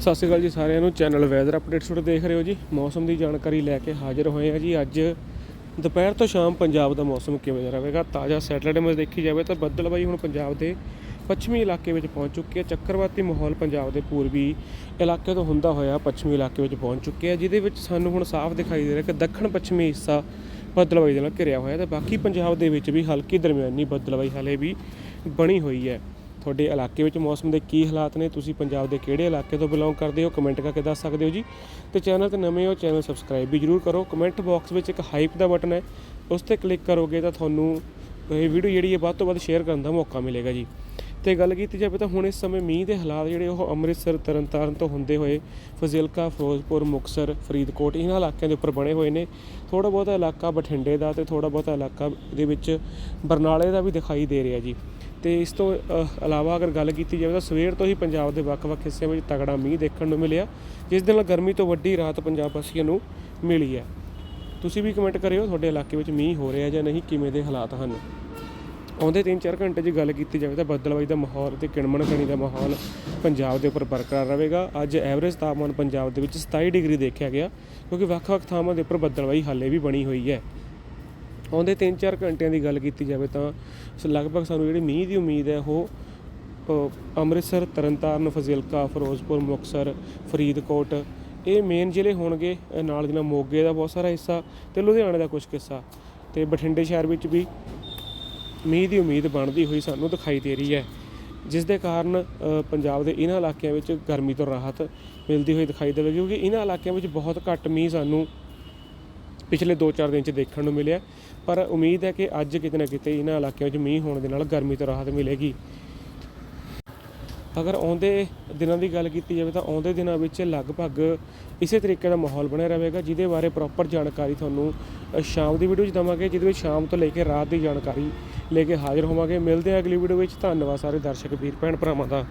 ਸਤਿ ਸ਼੍ਰੀ ਅਕਾਲ ਜੀ ਸਾਰਿਆਂ ਨੂੰ। ਚੈਨਲ ਵੈਦਰ ਅਪਡੇਟਸ ਤੁਹਾਡੇ ਦੇਖ ਰਹੇ ਹੋ ਜੀ। ਮੌਸਮ ਦੀ ਜਾਣਕਾਰੀ ਲੈ ਕੇ ਹਾਜ਼ਰ ਹੋਏ ਆ ਜੀ ਅੱਜ। ਦੁਪਹਿਰ ਤੋਂ ਸ਼ਾਮ ਪੰਜਾਬ ਦਾ ਮੌਸਮ ਕਿਵੇਂ ਦਾ ਰਹੇਗਾ? ਤਾਜ਼ਾ ਸੈਟਲਡੇ ਵਿੱਚ ਦੇਖੀ ਜਾਵੇ ਤਾਂ ਬੱਦਲਬਾਈ ਹੁਣ ਪੰਜਾਬ ਦੇ ਪੱਛਮੀ ਇਲਾਕੇ ਵਿੱਚ ਪਹੁੰਚ ਚੁੱਕੀ ਹੈ। ਚੱਕਰਵਾਤੀ ਮਾਹੌਲ ਪੰਜਾਬ ਦੇ ਪੂਰਬੀ ਇਲਾਕੇ ਤੋਂ ਹੁੰਦਾ ਹੋਇਆ ਪੱਛਮੀ ਇਲਾਕੇ ਵਿੱਚ ਪਹੁੰਚ ਚੁੱਕਿਆ ਹੈ, ਜਿਹਦੇ ਵਿੱਚ ਸਾਨੂੰ ਹੁਣ ਸਾਫ਼ ਦਿਖਾਈ ਦੇ ਰਿਹਾ ਕਿ ਦੱਖਣ ਪੱਛਮੀ ਹਿੱਸਾ ਬੱਦਲਬਾਈ ਦੇ ਨਾਲ ਘਿਰਿਆ ਹੋਇਆ ਤੇ ਬਾਕੀ ਪੰਜਾਬ ਦੇ ਵਿੱਚ ਵੀ ਹਲਕੀ ਦਰਮਿਆਨੀ ਬੱਦਲਬਾਈ ਹਾਲੇ ਵੀ ਬਣੀ ਹੋਈ ਹੈ। ਤੁਹਾਡੇ ਇਲਾਕੇ ਵਿੱਚ ਮੌਸਮ ਦੇ ਕੀ ਹਾਲਾਤ ਨੇ, ਤੁਸੀਂ ਪੰਜਾਬ ਦੇ ਕਿਹੜੇ ਇਲਾਕੇ ਤੋਂ ਬਿਲੋਂਗ ਕਰਦੇ ਹੋ ਕਮੈਂਟ ਕਰਕੇ ਦੱਸ ਸਕਦੇ ਹੋ ਜੀ। ਤੇ ਚੈਨਲ ਤੇ ਨਵੇਂ ਹੋ ਚੈਨਲ ਸਬਸਕ੍ਰਾਈਬ ਵੀ ਜਰੂਰ ਕਰੋ। ਕਮੈਂਟ ਬਾਕਸ ਵਿੱਚ ਇੱਕ ਹਾਈਪ ਦਾ ਬਟਨ ਹੈ, ਉਸ ਤੇ ਕਲਿੱਕ ਕਰੋਗੇ ਤਾਂ ਤੁਹਾਨੂੰ ਇਹ ਵੀਡੀਓ ਜਿਹੜੀ ਹੈ ਵੱਧ ਤੋਂ ਵੱਧ ਸ਼ੇਅਰ ਕਰਨ ਦਾ ਮੌਕਾ ਮਿਲੇਗਾ ਜੀ। ਤੇ ਗੱਲ ਕੀਤੀ ਜਾਵੇ ਤਾਂ ਹੁਣ ਇਸ ਸਮੇਂ ਮੀਂਹ ਦੇ ਹਾਲਾਤ ਜਿਹੜੇ ਉਹ ਅੰਮ੍ਰਿਤਸਰ, ਤਰਨਤਾਰਨ ਤੋਂ ਹੁੰਦੇ ਹੋਏ ਫਜ਼ਿਲਕਾ, ਫਿਰੋਜ਼ਪੁਰ ਮੁਕਸਰ ਫਰੀਦਕੋਟ ਇਹਨਾਂ ਇਲਾਕਿਆਂ ਦੇ ਉੱਪਰ ਬਣੇ ਹੋਏ ਨੇ। ਥੋੜਾ ਬਹੁਤਾ ਇਲਾਕਾ ਬਠਿੰਡੇ ਦਾ ਤੇ ਥੋੜਾ ਬਹੁਤਾ ਇਲਾਕਾ ਦੇ ਵਿੱਚ ਬਰਨਾਲੇ ਦਾ ਵੀ ਦਿਖਾਈ ਦੇ ਰਿਹਾ ਜੀ। ਤੇ ਇਸ ਤੋਂ ਇਲਾਵਾ ਅਗਰ ਗੱਲ ਕੀਤੀ ਜਾਵੇ ਤਾਂ ਸਵੇਰ ਤੋਂ ਹੀ ਪੰਜਾਬ ਦੇ ਵੱਖ-ਵੱਖ ਹਿੱਸਿਆਂ ਵਿੱਚ ਤਗੜਾ ਮੀਂਹ ਦੇਖਣ ਨੂੰ ਮਿਲਿਆ, ਜਿਸ ਦੇ ਨਾਲ ਗਰਮੀ ਤੋਂ ਵੱਡੀ ਰਾਹਤ ਪੰਜਾਬ ਵਾਸੀਆਂ ਨੂੰ ਮਿਲੀ ਹੈ। ਤੁਸੀਂ ਵੀ ਕਮੈਂਟ ਕਰਿਓ ਤੁਹਾਡੇ ਇਲਾਕੇ ਵਿੱਚ ਮੀਂਹ ਹੋ ਰਿਹਾ ਜਾਂ ਨਹੀਂ, ਕਿਵੇਂ ਦੇ ਹਾਲਾਤ ਹਨ? ਆਉਂਦੇ 3-4 ਘੰਟੇ 'ਚ ਗੱਲ ਕੀਤੀ ਜਾਵੇ ਤਾਂ ਬੱਦਲਬਾਈ ਦਾ ਮਾਹੌਲ ਤੇ ਕਿਣਮਣ ਕਣੀ ਦਾ ਮਾਹੌਲ ਪੰਜਾਬ ਦੇ ਉੱਪਰ ਬਰਕਰਾਰ ਰਹੇਗਾ। ਅੱਜ ਐਵਰੇਜ ਤਾਪਮਾਨ ਪੰਜਾਬ ਦੇ ਵਿੱਚ 27 ਡਿਗਰੀ ਦੇਖਿਆ ਗਿਆ ਕਿਉਂਕਿ ਵੱਖ-ਵੱਖ ਥਾਵਾਂ ਦੇ ਉੱਪਰ ਬੱਦਲਬਾਈ ਹਾਲੇ ਵੀ ਬਣੀ ਹੋਈ ਹੈ। ਆਉਂਦੇ 3-4 ਘੰਟਿਆਂ ਦੀ ਗੱਲ ਕੀਤੀ ਜਾਵੇ ਤਾਂ ਲਗਭਗ ਸਾਨੂੰ ਜਿਹੜੀ ਮੀਂਹ ਦੀ ਉਮੀਦ ਹੈ ਉਹ ਅ, ਅੰਮ੍ਰਿਤਸਰ ਤਰਨਤਾਰਨ ਫਜ਼ਿਲਕਾ ਫਿਰੋਜ਼ਪੁਰ ਮੁਕਤਸਰ ਫਰੀਦਕੋਟ ਇਹ ਮੇਨ ਜ਼ਿਲ੍ਹੇ ਹੋਣਗੇ। ਨਾਲ ਦੀ ਨਾਲ ਮੋਗੇ ਦਾ ਬਹੁਤ ਸਾਰਾ ਹਿੱਸਾ ਤੇ ਲੁਧਿਆਣੇ ਦਾ ਕੁਝ ਹਿੱਸਾ ਤੇ ਬਠਿੰਡੇ ਸ਼ਹਿਰ ਵਿੱਚ ਵੀ ਮੀਂਹ ਦੀ ਉਮੀਦ ਬਣਦੀ ਹੋਈ ਸਾਨੂੰ ਦਿਖਾਈ ਦੇ ਰਹੀ ਹੈ, ਜਿਸ ਦੇ ਕਾਰਨ ਪੰਜਾਬ ਦੇ ਇਹਨਾਂ ਇਲਾਕਿਆਂ ਵਿੱਚ ਗਰਮੀ ਤੋਂ ਰਾਹਤ ਮਿਲਦੀ ਹੋਈ ਦਿਖਾਈ ਦੇਵੇਗੀ ਕਿਉਂਕਿ ਇਹਨਾਂ ਇਲਾਕਿਆਂ ਵਿੱਚ ਬਹੁਤ ਘੱਟ ਮੀਂਹ ਸਾਨੂੰ ਪਿਛਲੇ 2-4 ਦਿਨ ਚ ਦੇਖਣ ਨੂੰ ਮਿਲਿਆ। ਪਰ ਉਮੀਦ ਹੈ ਕਿ ਅੱਜ ਕਿਤੇ ਨਾ ਕਿਤੇ ਇਹਨਾਂ ਇਲਾਕਿਆਂ ਵਿੱਚ ਮੀਂਹ ਹੋਣ ਦੇ ਨਾਲ ਗਰਮੀ ਤੋਂ ਰਾਹਤ ਮਿਲੇਗੀ। ਅਗਰ ਆਉਂਦੇ ਦਿਨਾਂ ਦੀ ਗੱਲ ਕੀਤੀ ਜਾਵੇ ਤਾਂ ਆਉਂਦੇ ਦਿਨਾਂ ਵਿੱਚ ਲਗਭਗ ਇਸੇ ਤਰੀਕੇ ਦਾ ਮਾਹੌਲ ਬਣਿਆ ਰਹੇਗਾ, ਜਿਹਦੇ ਬਾਰੇ ਪ੍ਰੋਪਰ ਜਾਣਕਾਰੀ ਤੁਹਾਨੂੰ ਸ਼ਾਮ ਦੀ ਵੀਡੀਓ 'ਚ ਦਵਾਂਗੇ, ਜਿਹਦੇ ਵਿੱਚ ਸ਼ਾਮ ਤੋਂ ਲੈ ਕੇ ਰਾਤ ਦੀ ਜਾਣਕਾਰੀ ਲੈ ਕੇ ਹਾਜ਼ਰ ਹੋਵਾਂਗੇ। ਮਿਲਦੇ ਹਾਂ ਅਗਲੀ ਵੀਡੀਓ ਵਿੱਚ। ਧੰਨਵਾਦ ਸਾਰੇ ਦਰਸ਼ਕ, ਵੀਰ, ਭੈਣ ਭਰਾਵਾਂ ਦਾ।